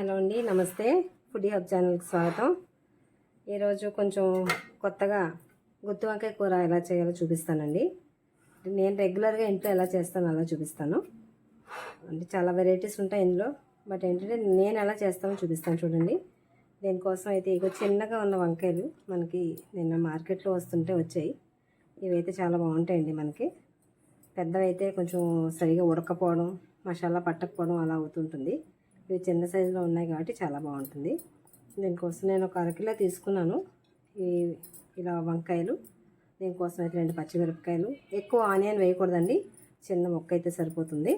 Hello అండి నమస్తే. Food hub ఛానల్కి స్వాగతం. ఈరోజు కొంచెం కొత్తగా గుత్తి వంకాయ కూర ఎలా చేయాలో చూపిస్తానండి. నేను రెగ్యులర్గా ఇంట్లో ఎలా చేస్తాను అలా చూపిస్తాను. అంటే చాలా వెరైటీస్ ఉంటాయి ఇందులో బట్ ఏంటంటే నేను ఎలా చేస్తానో చూపిస్తాను చూడండి. దీనికోసం అయితే ఇక చిన్నగా ఉన్న వంకాయలు మనకి నిన్న మార్కెట్లో వస్తుంటే వచ్చాయి. ఇవైతే చాలా బాగుంటాయండి మనకి. పెద్దవైతే కొంచెం సరిగా ఉడకపోవడం మసాలా పట్టకపోవడం అలా అవుతుంటుంది. ఇవి చిన్న సైజులో ఉన్నాయి కాబట్టి చాలా బాగుంటుంది. దీనికోసం నేను ఒక అరకిలో తీసుకున్నాను. ఈ ఇలా వంకాయలు దీనికోసం అయితే రెండు పచ్చిమిరపకాయలు. ఎక్కువ ఆనియన్ వేయకూడదండి. చిన్న మొక్క అయితే సరిపోతుంది.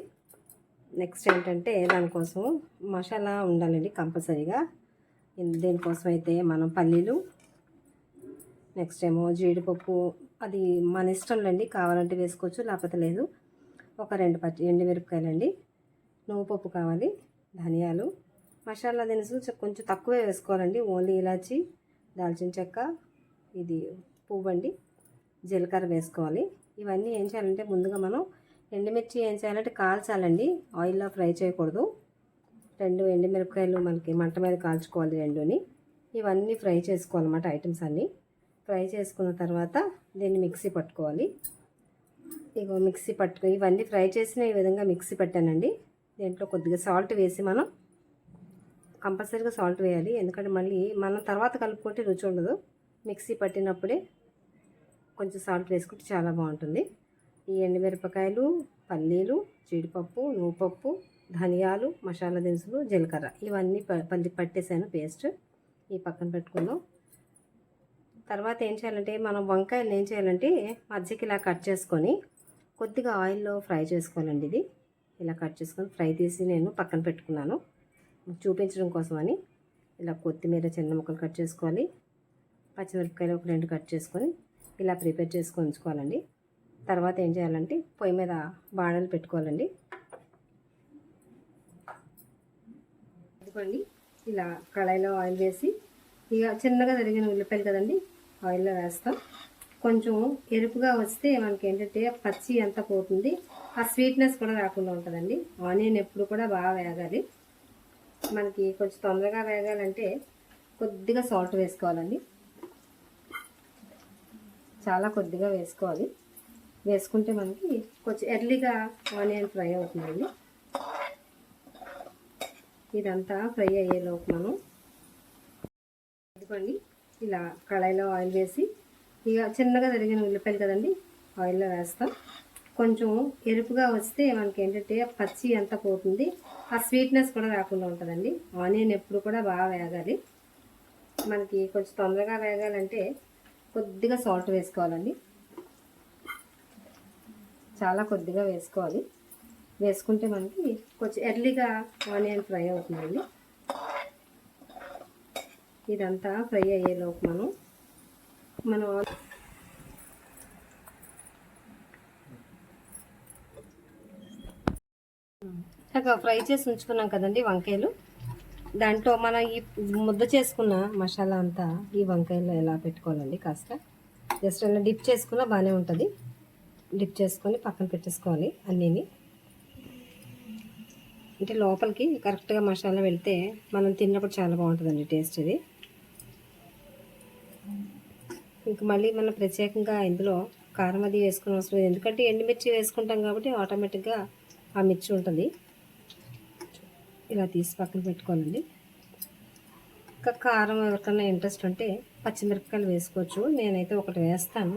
నెక్స్ట్ ఏంటంటే దానికోసం మసాలా ఉండాలండి కంపల్సరీగా. దీనికోసం అయితే మనం పల్లీలు నెక్స్ట్ ఏమో జీడిపప్పు అది మన ఇష్టం కావాలంటే వేసుకోవచ్చు లేకపోతే లేదు. ఒక రెండు పచ్చి ఎండు మిరపకాయలండి నువ్వు పప్పు కావాలి. ధనియాలు మసాలా దినుసులు కొంచెం తక్కువే వేసుకోవాలండి. ఓన్లీ ఇలాచి దాల్చిన చెక్క ఇది పువ్వండి జీలకర్ర వేసుకోవాలి. ఇవన్నీ ఏం చేయాలంటే ముందుగా మనం ఎండుమిర్చి ఏం చేయాలంటే కాల్చాలండి. ఆయిల్లో ఫ్రై చేయకూడదు. రెండు ఎండుమిరపకాయలు మనకి మంట మీద కాల్చుకోవాలి రెండుని. ఇవన్నీ ఫ్రై చేసుకోవాలన్నమాట ఐటమ్స్ అన్నీ. ఫ్రై చేసుకున్న తర్వాత దీన్ని మిక్సీ పట్టుకోవాలి. ఇగో మిక్సీ పట్టుకో ఇవన్నీ ఫ్రై చేసిన ఈ విధంగా మిక్సీ పెట్టానండి. దీంట్లో కొద్దిగా సాల్ట్ వేసి మనం కంపల్సరీగా సాల్ట్ వేయాలి. ఎందుకంటే మళ్ళీ మనం తర్వాత కలుపుకుంటే రుచి ఉండదు. మిక్సీ పట్టినప్పుడే కొంచెం సాల్ట్ వేసుకుంటే చాలా బాగుంటుంది. ఈ ఎండుమిరపకాయలు పల్లీలు జీడిపప్పు నువ్వుపప్పు ధనియాలు మసాలా దినుసులు జీలకర్ర ఇవన్నీ ప- పల్లి పట్టేసాను పేస్ట్ ఈ పక్కన పెట్టుకుందాం. తర్వాత ఏం చేయాలంటే మనం వంకాయలు ఏం చేయాలంటే మధ్యకి ఇలా కట్ చేసుకొని కొద్దిగా ఆయిల్లో ఫ్రై చేసుకోవాలండి ఇది. ఇలా కట్ చేసుకొని ఫ్రై తీసి నేను పక్కన పెట్టుకున్నాను. చూపించడం కోసమని ఇలా కొత్తిమీర చిన్న ముక్కలు కట్ చేసుకోవాలి. పచ్చిమిరపకాయలు ఒక రెండు కట్ చేసుకొని ఇలా ప్రిపేర్ చేసుకొని ఉంచుకోవాలండి. తర్వాత ఏం చేయాలంటే పొయ్యి మీద బాణలు పెట్టుకోవాలండి. ఇదిగోండి ఇలా కళాయిలో ఆయిల్ వేసి ఇక చిన్నగా తరిగిన ఉల్లిపాయలు కదండి ఆయిల్లో వేస్తాం. కొంచెం ఎరుపుగా వస్తే మనకి ఏంటంటే పచ్చి అంతా పోతుంది. ఆ స్వీట్నెస్ కూడా రాకుండా ఉంటుందండి. ఆనియన్ ఎప్పుడు కూడా బాగా వేగాలి. మనకి కొంచెం తొందరగా వేగాలంటే కొద్దిగా సాల్ట్ వేసుకోవాలండి. చాలా కొద్దిగా వేసుకోవాలి. వేసుకుంటే మనకి కొంచెం ఎర్లీగా ఆనియన్ ఫ్రై అవుతుందండి. ఇదంతా ఫ్రై అయ్యేలోపు మనం ఇదిగోండి ఇలా కళాయిలో ఆయిల్ వేసి ఇక చిన్నగా తరిగిన ఉల్లిపాయలు కదండి ఆయిల్లో వేస్తాం. కొంచెం ఎరుపుగా వస్తే మనకి ఏంటంటే పచ్చి అంతా పోతుంది. ఆ స్వీట్నెస్ కూడా రాకుండా ఉంటుందండి. ఆనియన్ ఎప్పుడు కూడా బాగా వేగాలి. మనకి కొంచెం తొందరగా వేగాలంటే కొద్దిగా సాల్ట్ వేసుకోవాలండి. చాలా కొద్దిగా వేసుకోవాలి. వేసుకుంటే మనకి కొంచెం ఎర్లీగా ఆనియన్ ఫ్రై అవుతుందండి. ఇదంతా ఫ్రై అయ్యేలోపు మనం మనం ఇక ఫ్రై చేసి ఉంచుకున్నాం కదండి వంకాయలు. దాంట్లో మనం ఈ ముద్ద చేసుకున్న మసాలా అంతా ఈ వంకాయలు ఎలా పెట్టుకోవాలండి కాస్త? జస్ట్ అలా డిప్ చేసుకున్నా బాగానే ఉంటుంది. డిప్ చేసుకొని పక్కన పెట్టేసుకోవాలి అన్నీని. అంటే లోపలికి కరెక్ట్గా మసాలా వెళ్తే మనం తిన్నప్పుడు చాలా బాగుంటుందండి టేస్ట్ ఇది ఇంక మళ్ళీ మనం ప్రత్యేకంగా ఇందులో కారం అది వేసుకుని అవసరం లేదు. ఎందుకంటే ఎండుమిర్చి వేసుకుంటాం కాబట్టి ఆటోమేటిక్గా ఆ మిర్చి ఉంటుంది. ఇలా తీసి పక్కన పెట్టుకోనండి ఇంకా కారం ఎవరికైనా ఇంట్రెస్ట్ ఉంటే పచ్చిమిరపకాయలు వేసుకోవచ్చు. నేనైతే ఒకటి వేస్తాను.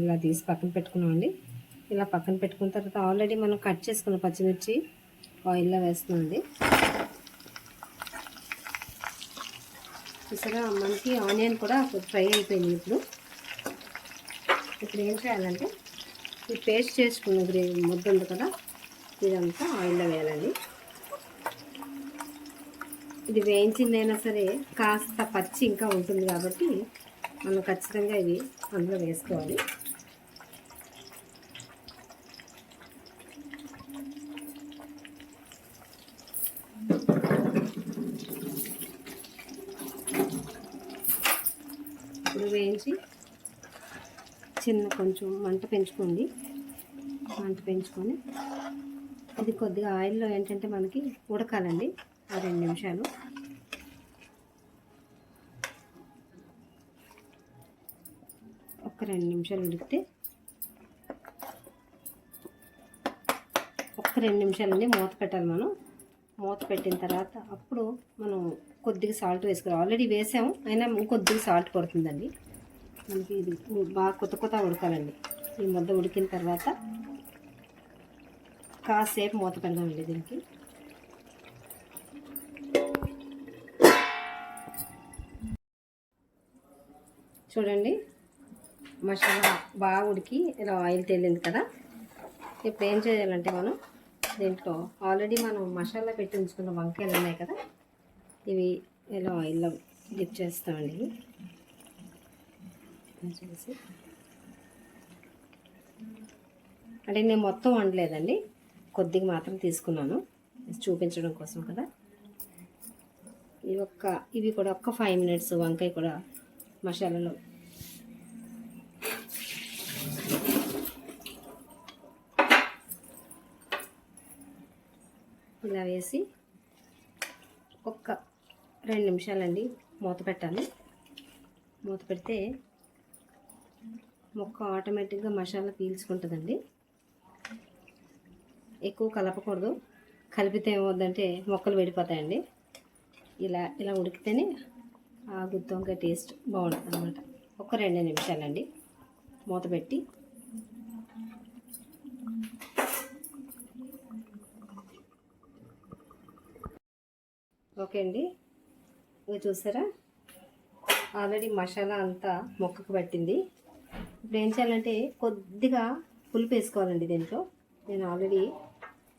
ఇలా తీసి పక్కన పెట్టుకున్నామండి. ఇలా పక్కన పెట్టుకున్న తర్వాత ఆల్రెడీ మనం కట్ చేసుకున్న పచ్చిమిర్చి ఆయిల్లో వేస్తున్నామండి. చూసారా మనకి ఆనియన్ కూడా ఫ్రై అయిపోయింది ఇప్పుడు. ఇప్పుడు ఏం చేయాలంటే ఈ పేస్ట్ చేసుకున్న గ్రేవీ ముద్ద ఉంది కదా? ఇదంతా ఆయిల్లో వేయాలండి. ఇది వేయించిందైనా సరే కాస్త పచ్చి ఇంకా ఉంటుంది కాబట్టి మనం ఖచ్చితంగా ఇది అందులో వేసుకోవాలి ఇప్పుడు వేయించి చిన్న కొంచెం మంట పెంచుకోండి. మంట పెంచుకొని ఇది కొద్దిగా ఆయిల్లో ఏంటంటే మనకి ఉడకాలండి. ఆ రెండు నిమిషాలు. ఒక రెండు నిమిషాలు ఉడికితే ఒక రెండు నిమిషాలండి మూత పెట్టాలి మనం. మూత పెట్టిన తర్వాత అప్పుడు మనం కొద్దిగా సాల్ట్ వేసుకోవాలి. ఆల్రెడీ వేసాము అయినా కొద్దిగా సాల్ట్ పడుతుందండి. మనకి ఇది బాగా కొత్త కొత్త ఉడకాలండి. ఈ ముద్ద ఉడికిన తర్వాత కాసేపు మూత పెడదామండి దీనికి. చూడండి మసాలా బాగా ఉడికి ఇలా ఆయిల్ తేలింది కదా. ఇప్పుడు ఏం చేయాలంటే మనం దీంట్లో ఆల్రెడీ మనం మసాలా పెట్టి ఉంచుకున్న వంకాయలు ఉన్నాయి కదా. ఇవి ఇలా ఆయిల్లో డిప్ చేస్తామండి. చేసి అంటే నేను మొత్తం వండలేదండి. కొద్దిగా మాత్రం తీసుకున్నాను. చూపించడం కోసం కదా. ఈ ఒక్క ఇవి కూడా ఒక్క ఫైవ్ మినిట్స్ వంకాయ కూడా మసాలాలో. ఇలా వేసి ఒక్క రెండు నిమిషాలండి మూత పెట్టాలి మూత పెడితే మొక్క ఆటోమేటిక్గా మసాలా పీల్చుకుంటుందండి. ఎక్కువ కలపకూడదు. కలిపితే ఏమవుద్దంటే మొక్కలు విడిపోతాయండి. ఇలా ఇలా ఉడికితేనే ఆ గుత్తొంకాయ టేస్ట్ బాగుంటుంది అనమాట ఒక రెండు నిమిషాలండి. మూత పెట్టి. ఓకే అండి. ఇవి చూసారా? ఆల్రెడీ మసాలా అంతా మొక్కకు పట్టింది. ఇప్పుడు ఏం చేయాలంటే కొద్దిగా పులుపు వేసుకోవాలండి దీంట్లో. నేను ఆల్రెడీ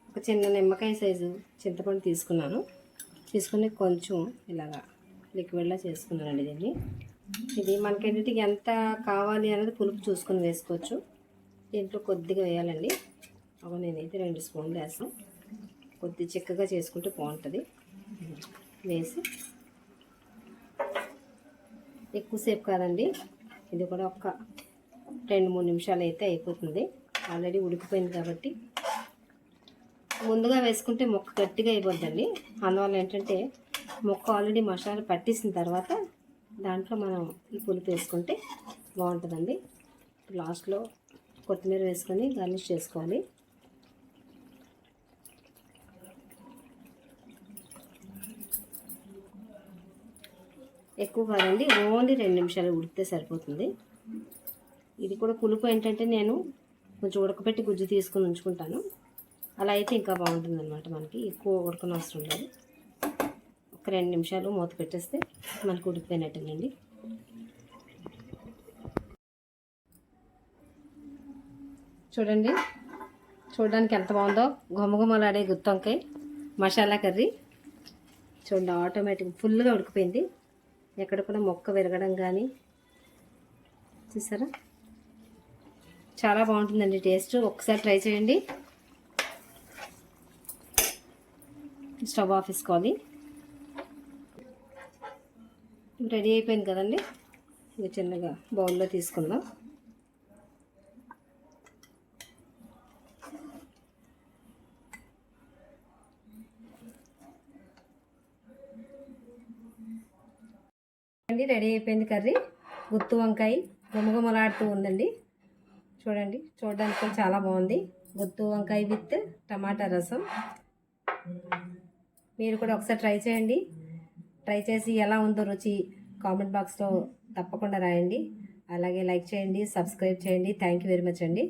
ఒక చిన్న నిమ్మకాయ సైజు చింతపండు తీసుకున్నాను. తీసుకుని కొంచెం ఇలాగా లిక్విడ్లా చేసుకున్నానండి దీన్ని. ఇది మనకేంటంటే ఎంత కావాలి అనేది పులుపు చూసుకొని వేసుకోవచ్చు. దీంట్లో కొద్దిగా వేయాలండి. అవి నేనైతే రెండు స్పూన్లు వేస్తాను. కొద్ది చిక్కగా చేసుకుంటే బాగుంటుంది. వేసి ఎక్కువసేపు కాదండి. ఇది కూడా ఒక రెండు మూడు నిమిషాలు అయితే అయిపోతుంది. ఆల్రెడీ ఉడికిపోయింది కాబట్టి ముందుగా వేసుకుంటే మొక్క గట్టిగా అయిపోద్దండి. అందువల్ల ఏంటంటే మొక్క ఆల్రెడీ మసాలా పట్టేసిన తర్వాత దాంట్లో మనం ఈ పులుపు వేసుకుంటే బాగుంటుందండి. లాస్ట్లో కొత్తిమీర వేసుకొని గార్నిష్ చేసుకోవాలి. ఎక్కువ కాదండి ఓన్లీ రెండు నిమిషాలు ఉడికితే సరిపోతుంది. ఇది కూడా పులుపు ఏంటంటే నేను కొంచెం ఉడకపెట్టి గుజ్జు తీసుకొని ఉంచుకుంటాను. అలా అయితే ఇంకా బాగుంటుంది అనమాట మనకి. ఎక్కువ ఉడకన అవసరం లేదు. ఒక రెండు నిమిషాలు మూత పెట్టేస్తే మనకు ఉడికిపోయినట్టేనండి. చూడండి. చూడడానికి ఎంత బాగుందో. గుమగుమలాడే గుత్తొంకాయ మసాలా కర్రీ. చూడండి ఆటోమేటిక్ ఫుల్గా ఉడికిపోయింది. ఎక్కడ కూడా మొక్క విరగడం కానీ చూసారా? చాలా బాగుంటుందండి టేస్ట్. ఒకసారి ట్రై చేయండి. స్టవ్ ఆఫ్ వేసుకోవాలి. రెడీ అయిపోయింది కదండి? ఇది చిన్నగా బౌల్లో తీసుకుందాం. అండి రెడీ అయిపోయింది కర్రీ. గుత్తు వంకాయ గుమగుమలాడుతూ ఉందండి. చూడండి చూడడానికి కూడా చాలా బాగుంది. గుత్తు వంకాయ విత్ టమాటా రసం. మీరు కూడా ఒకసారి ట్రై చేయండి. ట్రై చేసి ఎలా ఉందో రుచి కామెంట్ బాక్స్లో తప్పకుండా రాయండి. అలాగే లైక్ చేయండి సబ్స్క్రైబ్ చేయండి. థ్యాంక్ యూ వెరీ మచ్ అండి.